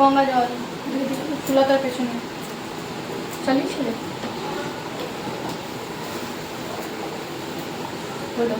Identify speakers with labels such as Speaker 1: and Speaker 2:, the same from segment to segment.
Speaker 1: গঙ্গা জল সুলতার পেছনে। চালিয়েছিলে? বলো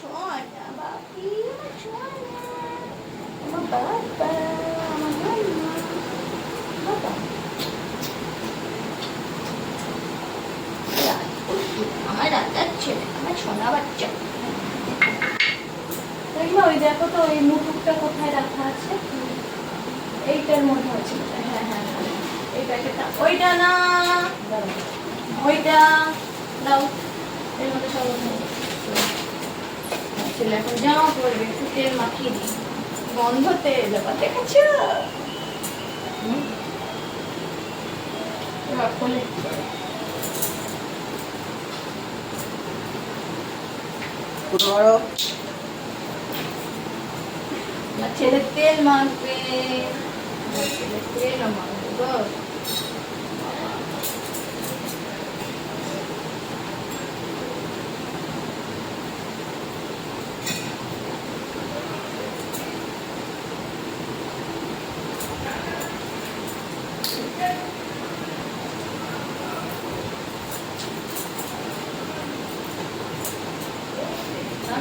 Speaker 1: ছোঁয়া বাপি আমার ছোঁয়া আমার বাবা আমার মাম্মা বাবা আমার রাজার ছেলে আমার সোনা বাচ্চা দেখল ওই দেখো তো ওই মুকুটটা কোথায় রাখা আছে? এইটার মধ্যে আছে। হ্যাঁ হ্যাঁ হ্যাঁ এই প্যাকেটটা। ওইটা না, ওইটা দাও। এর মধ্যে সব ছেলে এখন জামা পরবে, একটু তেল মাখিয়ে দিই। গন্ধ তেল আবার দেখেছ? হুম। আমার ছেলে তেল মাখবে। ছেলে তেল মাখবে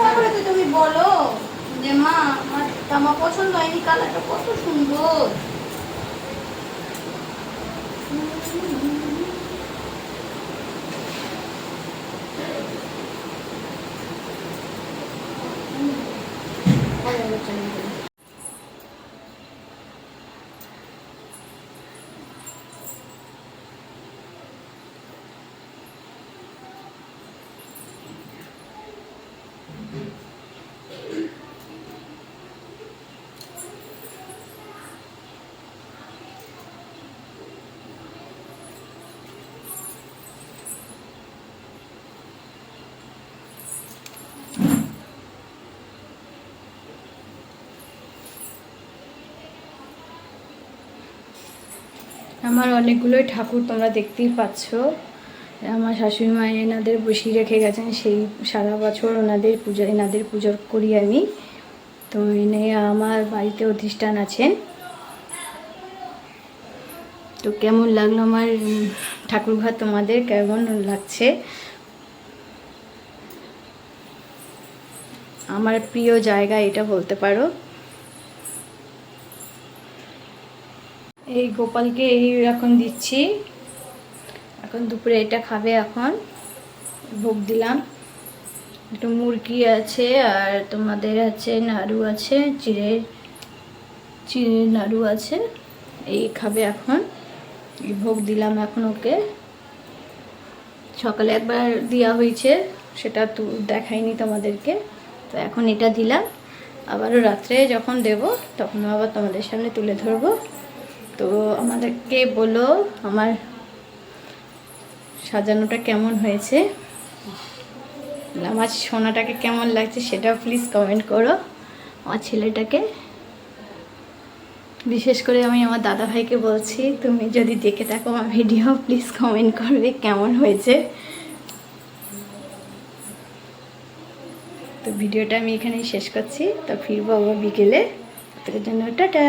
Speaker 1: তারপরে তো তুমি বলো যে মা আমার জামা পছন্দ হয়নি কালারটা কত সুন্দর। আমার অনেকগুলোই ঠাকুর তোমরা দেখতেই পাচ্ছ। আমার শাশুড়ি মা এনাদের বসিয়ে রেখে গেছেন, সেই সারা বছর ওনাদের পুজো, এনাদের পুজো করি আমি। তো এনে আমার বাড়িতে অধিষ্ঠান আছেন। তো কেমন লাগল আমার ঠাকুর ঘর তোমাদের? কেমন লাগছে? আমার প্রিয় জায়গা এটা বলতে পারো। এই গোপালকে এই এখন দিচ্ছি। এখন দুপুরে এটা খাবে এখন। ভোগ দিলাম। একটু মুরগি আছে আর তোমাদের আছে নাড়ু আছে, চিড়ে চিড়ে নাড়ু আছে। এই খাবে এখন। এই ভোগ দিলাম এখন ওকে। সকালে একবার দেওয়া হয়েছে, সেটা তো দেখাইনি তোমাদেরকে। তো এখন এটা দিলাম। আবারও রাত্রে যখন দেব, তখন আবার তোমাদের সামনে তুলে ধরবো। তো আমাদেরকে বলো, আমার সাজানোটা কেমন হয়েছে? আমার সোনাটাকে কেমন লাগছে সেটাও প্লিজ কমেন্ট করো, আমার ছেলেটাকে। বিশেষ করে আমি আমার দাদা ভাইকে বলছি, তুমি যদি দেখে থাকো আমার ভিডিও প্লিজ কমেন্ট করবে কেমন হয়েছে। তো ভিডিওটা আমি এখানেই শেষ করছি, তো ফিরবো আবার বিকেলে। তাদের জন্য টাটা।